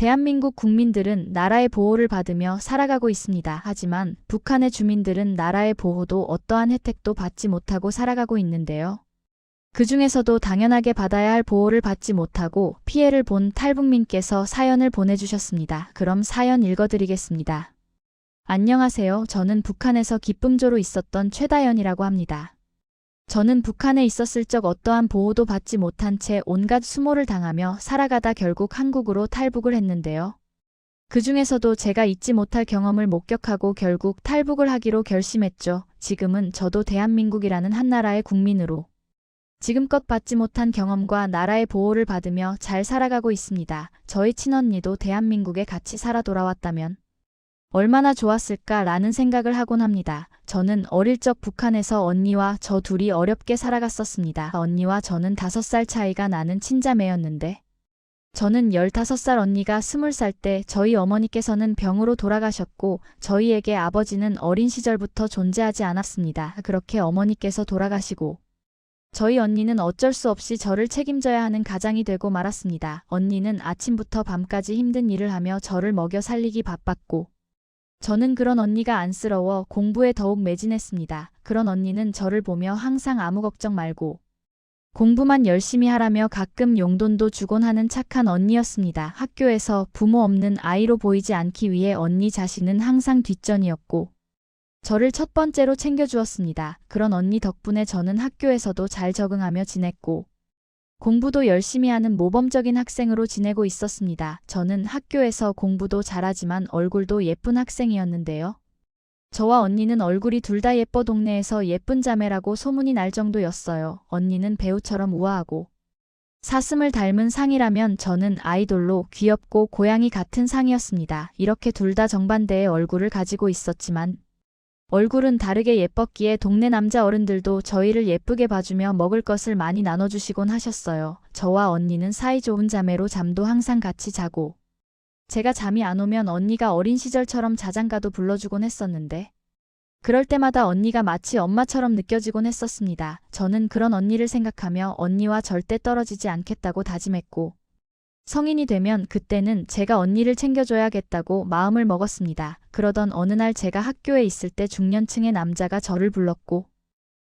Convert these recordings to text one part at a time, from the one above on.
대한민국 국민들은 나라의 보호를 받으며 살아가고 있습니다. 하지만 북한의 주민들은 나라의 보호도 어떠한 혜택도 받지 못하고 살아가고 있는데요. 그 중에서도 당연하게 받아야 할 보호를 받지 못하고 피해를 본 탈북민께서 사연을 보내주셨습니다. 그럼 사연 읽어드리겠습니다. 안녕하세요. 저는 북한에서 기쁨조로 있었던 최다연이라고 합니다. 저는 북한에 있었을 적 어떠한 보호도 받지 못한 채 온갖 수모를 당하며 살아가다 결국 한국으로 탈북을 했는데요. 그 중에서도 제가 잊지 못할 경험을 목격하고 결국 탈북을 하기로 결심했죠. 지금은 저도 대한민국이라는 한 나라의 국민으로 지금껏 받지 못한 경험과 나라의 보호를 받으며 잘 살아가고 있습니다. 저희 친언니도 대한민국에 같이 살아 돌아왔다면 얼마나 좋았을까라는 생각을 하곤 합니다. 저는 어릴 적 북한에서 언니와 저 둘이 어렵게 살아갔었습니다. 언니와 저는 5살 차이가 나는 친자매였는데 저는 15살 언니가 20살 때 저희 어머니께서는 병으로 돌아가셨고 저희에게 아버지는 어린 시절부터 존재하지 않았습니다. 그렇게 어머니께서 돌아가시고 저희 언니는 어쩔 수 없이 저를 책임져야 하는 가장이 되고 말았습니다. 언니는 아침부터 밤까지 힘든 일을 하며 저를 먹여 살리기 바빴고 저는 그런 언니가 안쓰러워 공부에 더욱 매진했습니다. 그런 언니는 저를 보며 항상 아무 걱정 말고 공부만 열심히 하라며 가끔 용돈도 주곤 하는 착한 언니였습니다. 학교에서 부모 없는 아이로 보이지 않기 위해 언니 자신은 항상 뒷전이었고 저를 첫 번째로 챙겨주었습니다. 그런 언니 덕분에 저는 학교에서도 잘 적응하며 지냈고 공부도 열심히 하는 모범적인 학생으로 지내고 있었습니다. 저는 학교에서 공부도 잘하지만 얼굴도 예쁜 학생이었는데요. 저와 언니는 얼굴이 둘 다 예뻐 동네에서 예쁜 자매라고 소문이 날 정도였어요. 언니는 배우처럼 우아하고 사슴을 닮은 상이라면 저는 아이돌로 귀엽고 고양이 같은 상이었습니다. 이렇게 둘 다 정반대의 얼굴을 가지고 있었지만 얼굴은 다르게 예뻤기에 동네 남자 어른들도 저희를 예쁘게 봐주며 먹을 것을 많이 나눠주시곤 하셨어요. 저와 언니는 사이좋은 자매로 잠도 항상 같이 자고 제가 잠이 안 오면 언니가 어린 시절처럼 자장가도 불러주곤 했었는데 그럴 때마다 언니가 마치 엄마처럼 느껴지곤 했었습니다. 저는 그런 언니를 생각하며 언니와 절대 떨어지지 않겠다고 다짐했고 성인이 되면 그때는 제가 언니를 챙겨줘야겠다고 마음을 먹었습니다. 그러던 어느 날 제가 학교에 있을 때 중년층의 남자가 저를 불렀고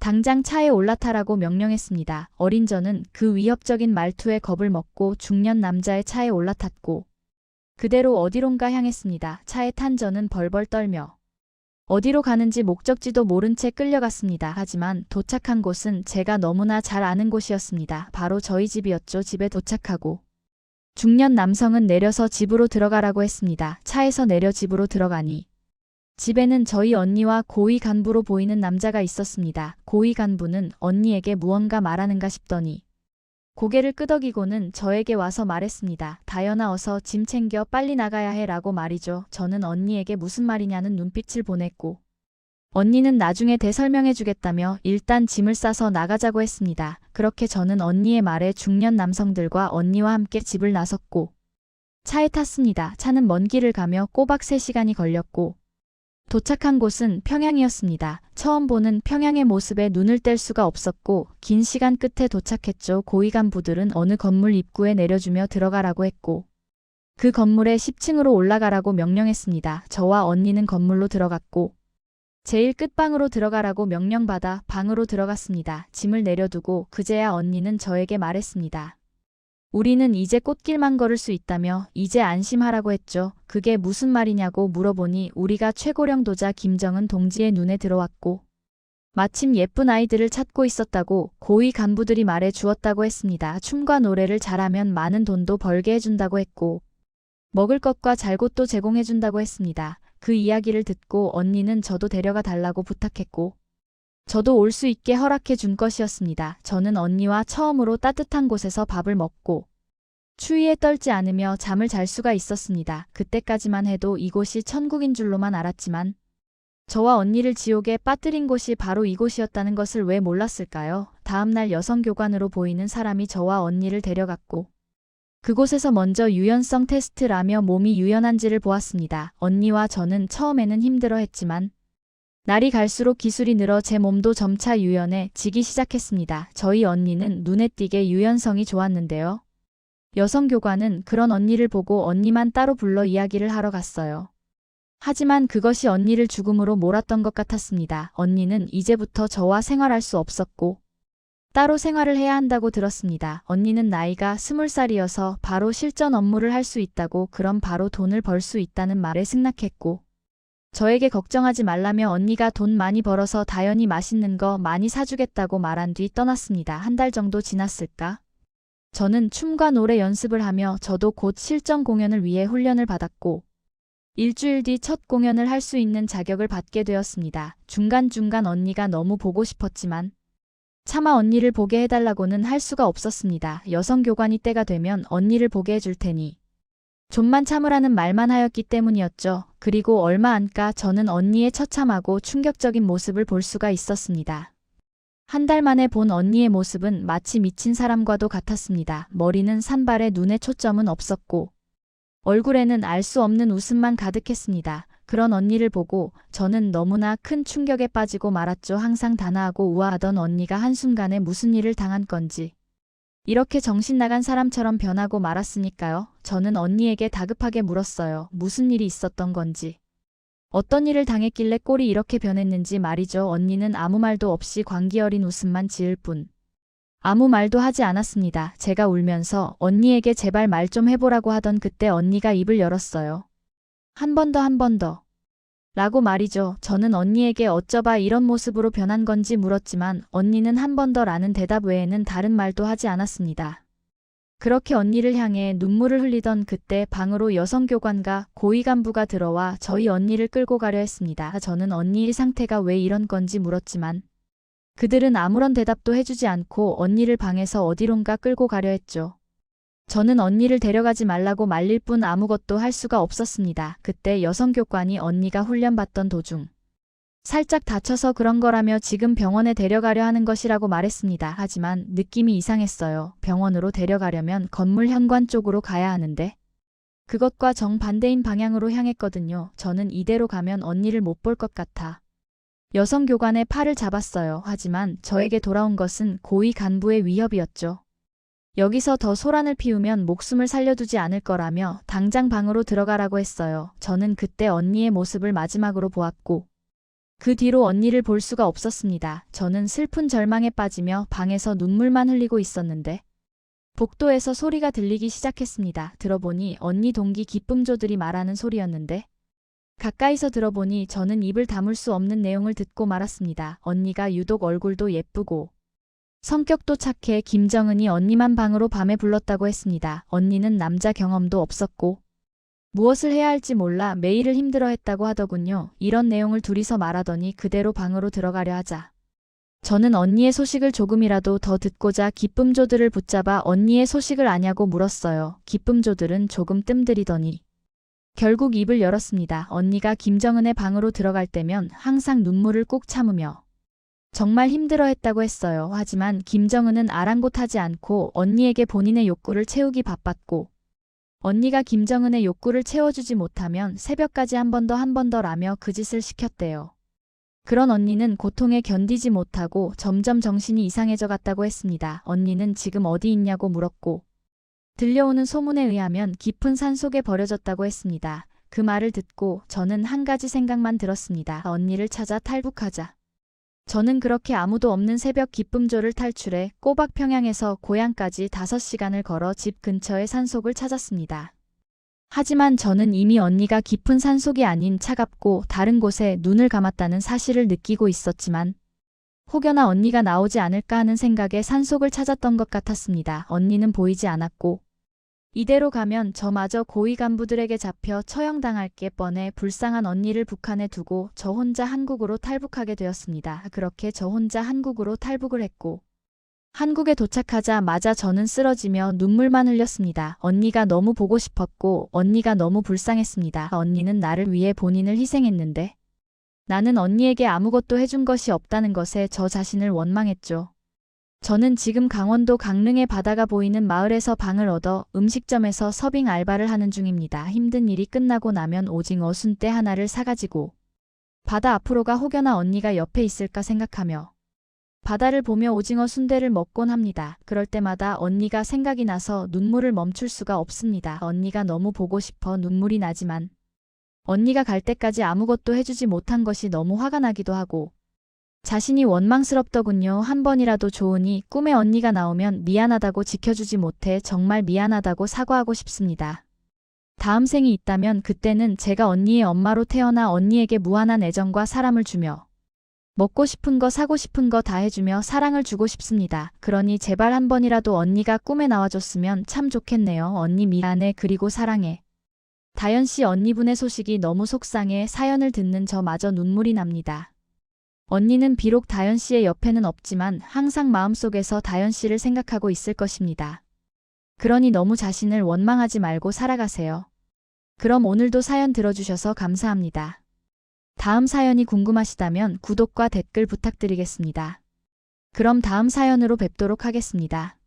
당장 차에 올라타라고 명령했습니다. 어린 저는 그 위협적인 말투에 겁을 먹고 중년 남자의 차에 올라탔고 그대로 어디론가 향했습니다. 차에 탄 저는 벌벌 떨며 어디로 가는지 목적지도 모른 채 끌려갔습니다. 하지만 도착한 곳은 제가 너무나 잘 아는 곳이었습니다. 바로 저희 집이었죠. 집에 도착하고 중년 남성은 내려서 집으로 들어가라고 했습니다. 차에서 내려 집으로 들어가니 집에는 저희 언니와 고위 간부로 보이는 남자가 있었습니다. 고위 간부는 언니에게 무언가 말하는가 싶더니 고개를 끄덕이고는 저에게 와서 말했습니다. 다연아 어서 짐 챙겨 빨리 나가야 해 라고 말이죠. 저는 언니에게 무슨 말이냐는 눈빛을 보냈고 언니는 나중에 대설명해 주겠다며 일단 짐을 싸서 나가자고 했습니다. 그렇게 저는 언니의 말에 중년 남성들과 언니와 함께 집을 나섰고 차에 탔습니다. 차는 먼 길을 가며 꼬박 3시간이 걸렸고 도착한 곳은 평양이었습니다. 처음 보는 평양의 모습에 눈을 뗄 수가 없었고 긴 시간 끝에 도착했죠. 고위 간부들은 어느 건물 입구에 내려주며 들어가라고 했고 그 건물의 10층으로 올라가라고 명령했습니다. 저와 언니는 건물로 들어갔고 제일 끝방으로 들어가라고 명령받아 방으로 들어갔습니다. 짐을 내려두고 그제야 언니는 저에게 말했습니다. 우리는 이제 꽃길만 걸을 수 있다며 이제 안심하라고 했죠. 그게 무슨 말이냐고 물어보니 우리가 최고령 도자 김정은 동지의 눈에 들어왔고 마침 예쁜 아이들을 찾고 있었다고 고위 간부들이 말해 주었다고 했습니다. 춤과 노래를 잘하면 많은 돈도 벌게 해준다고 했고 먹을 것과 잘 곳도 제공해준다고 했습니다. 그 이야기를 듣고 언니는 저도 데려가 달라고 부탁했고 저도 올 수 있게 허락해 준 것이었습니다. 저는 언니와 처음으로 따뜻한 곳에서 밥을 먹고 추위에 떨지 않으며 잠을 잘 수가 있었습니다. 그때까지만 해도 이곳이 천국인 줄로만 알았지만 저와 언니를 지옥에 빠뜨린 곳이 바로 이곳이었다는 것을 왜 몰랐을까요? 다음날 여성교관으로 보이는 사람이 저와 언니를 데려갔고 그곳에서 먼저 유연성 테스트라며 몸이 유연한지를 보았습니다. 언니와 저는 처음에는 힘들어 했지만 날이 갈수록 기술이 늘어 제 몸도 점차 유연해 지기 시작했습니다. 저희 언니는 눈에 띄게 유연성이 좋았는데요. 여성 교관은 그런 언니를 보고 언니만 따로 불러 이야기를 하러 갔어요. 하지만 그것이 언니를 죽음으로 몰았던 것 같았습니다. 언니는 이제부터 저와 생활할 수 없었고, 따로 생활을 해야 한다고 들었습니다. 언니는 나이가 스물 살이어서 바로 실전 업무를 할 수 있다고 그럼 바로 돈을 벌 수 있다는 말에 승낙했고, 저에게 걱정하지 말라며 언니가 돈 많이 벌어서 다연히 맛있는 거 많이 사주겠다고 말한 뒤 떠났습니다. 한 달 정도 지났을까? 저는 춤과 노래 연습을 하며 저도 곧 실전 공연을 위해 훈련을 받았고, 일주일 뒤 첫 공연을 할 수 있는 자격을 받게 되었습니다. 중간중간 언니가 너무 보고 싶었지만, 차마 언니를 보게 해달라고는 할 수가 없었습니다. 여성 교관이 때가 되면 언니를 보게 해줄 테니. 좀만 참으라는 말만 하였기 때문이었죠. 그리고 얼마 안가 저는 언니의 처참하고 충격적인 모습을 볼 수가 있었습니다. 한 달 만에 본 언니의 모습은 마치 미친 사람과도 같았습니다. 머리는 산발에 눈에 초점은 없었고, 얼굴에는 알 수 없는 웃음만 가득했습니다. 그런 언니를 보고 저는 너무나 큰 충격에 빠지고 말았죠. 항상 단아하고 우아하던 언니가 한순간에 무슨 일을 당한 건지. 이렇게 정신 나간 사람처럼 변하고 말았으니까요. 저는 언니에게 다급하게 물었어요. 무슨 일이 있었던 건지. 어떤 일을 당했길래 꼴이 이렇게 변했는지 말이죠. 언니는 아무 말도 없이 광기 어린 웃음만 지을 뿐. 아무 말도 하지 않았습니다. 제가 울면서 언니에게 제발 말 좀 해보라고 하던 그때 언니가 입을 열었어요. 한 번 더 한 번 더. 라고 말이죠. 저는 언니에게 어쩌바 이런 모습으로 변한 건지 물었지만 언니는 한 번 더 라는 대답 외에는 다른 말도 하지 않았습니다. 그렇게 언니를 향해 눈물을 흘리던 그때 방으로 여성 교관과 고위 간부가 들어와 저희 언니를 끌고 가려 했습니다. 저는 언니의 상태가 왜 이런 건지 물었지만 그들은 아무런 대답도 해주지 않고 언니를 방에서 어디론가 끌고 가려 했죠. 저는 언니를 데려가지 말라고 말릴 뿐 아무것도 할 수가 없었습니다. 그때 여성 교관이 언니가 훈련받던 도중 살짝 다쳐서 그런 거라며 지금 병원에 데려가려 하는 것이라고 말했습니다. 하지만 느낌이 이상했어요. 병원으로 데려가려면 건물 현관 쪽으로 가야 하는데 그것과 정반대인 방향으로 향했거든요. 저는 이대로 가면 언니를 못 볼 것 같아. 여성 교관의 팔을 잡았어요. 하지만 저에게 돌아온 것은 고위 간부의 위협이었죠. 여기서 더 소란을 피우면 목숨을 살려두지 않을 거라며 당장 방으로 들어가라고 했어요. 저는 그때 언니의 모습을 마지막으로 보았고 그 뒤로 언니를 볼 수가 없었습니다. 저는 슬픈 절망에 빠지며 방에서 눈물만 흘리고 있었는데 복도에서 소리가 들리기 시작했습니다. 들어보니 언니 동기 기쁨조들이 말하는 소리였는데 가까이서 들어보니 저는 입을 다물 수 없는 내용을 듣고 말았습니다. 언니가 유독 얼굴도 예쁘고 성격도 착해 김정은이 언니만 방으로 밤에 불렀다고 했습니다. 언니는 남자 경험도 없었고 무엇을 해야 할지 몰라 매일을 힘들어했다고 하더군요. 이런 내용을 둘이서 말하더니 그대로 방으로 들어가려 하자. 저는 언니의 소식을 조금이라도 더 듣고자 기쁨조들을 붙잡아 언니의 소식을 아냐고 물었어요. 기쁨조들은 조금 뜸들이더니 결국 입을 열었습니다. 언니가 김정은의 방으로 들어갈 때면 항상 눈물을 꾹 참으며 정말 힘들어했다고 했어요. 하지만 김정은은 아랑곳하지 않고 언니에게 본인의 욕구를 채우기 바빴고 언니가 김정은의 욕구를 채워주지 못하면 새벽까지 한 번 더 한 번 더 라며 그 짓을 시켰대요. 그런 언니는 고통에 견디지 못하고 점점 정신이 이상해져 갔다고 했습니다. 언니는 지금 어디 있냐고 물었고 들려오는 소문에 의하면 깊은 산 속에 버려졌다고 했습니다. 그 말을 듣고 저는 한 가지 생각만 들었습니다. 언니를 찾아 탈북하자. 저는 그렇게 아무도 없는 새벽 기쁨조를 탈출해 꼬박 평양에서 고향까지 5시간을 걸어 집 근처의 산속을 찾았습니다. 하지만 저는 이미 언니가 깊은 산속이 아닌 차갑고 다른 곳에 눈을 감았다는 사실을 느끼고 있었지만 혹여나 언니가 나오지 않을까 하는 생각에 산속을 찾았던 것 같았습니다. 언니는 보이지 않았고 이대로 가면 저마저 고위 간부들에게 잡혀 처형당할 게 뻔해 불쌍한 언니를 북한에 두고 저 혼자 한국으로 탈북하게 되었습니다. 그렇게 저 혼자 한국으로 탈북을 했고 한국에 도착하자마자 저는 쓰러지며 눈물만 흘렸습니다. 언니가 너무 보고 싶었고 언니가 너무 불쌍했습니다. 언니는 나를 위해 본인을 희생했는데 나는 언니에게 아무것도 해준 것이 없다는 것에 저 자신을 원망했죠. 저는 지금 강원도 강릉의 바다가 보이는 마을에서 방을 얻어 음식점에서 서빙 알바를 하는 중입니다. 힘든 일이 끝나고 나면 오징어 순대 하나를 사가지고 바다 앞으로 가 혹여나 언니가 옆에 있을까 생각하며 바다를 보며 오징어 순대를 먹곤 합니다. 그럴 때마다 언니가 생각이 나서 눈물을 멈출 수가 없습니다. 언니가 너무 보고 싶어 눈물이 나지만 언니가 갈 때까지 아무것도 해주지 못한 것이 너무 화가 나기도 하고 자신이 원망스럽더군요. 한 번이라도 좋으니 꿈에 언니가 나오면 미안하다고 지켜주지 못해 정말 미안하다고 사과하고 싶습니다. 다음 생이 있다면 그때는 제가 언니의 엄마로 태어나 언니에게 무한한 애정과 사랑을 주며 먹고 싶은 거 사고 싶은 거 다 해주며 사랑을 주고 싶습니다. 그러니 제발 한 번이라도 언니가 꿈에 나와줬으면 참 좋겠네요. 언니 미안해 그리고 사랑해. 다연 씨 언니분의 소식이 너무 속상해 사연을 듣는 저마저 눈물이 납니다. 언니는 비록 다연 씨의 옆에는 없지만 항상 마음속에서 다연 씨를 생각하고 있을 것입니다. 그러니 너무 자신을 원망하지 말고 살아가세요. 그럼 오늘도 사연 들어주셔서 감사합니다. 다음 사연이 궁금하시다면 구독과 댓글 부탁드리겠습니다. 그럼 다음 사연으로 뵙도록 하겠습니다.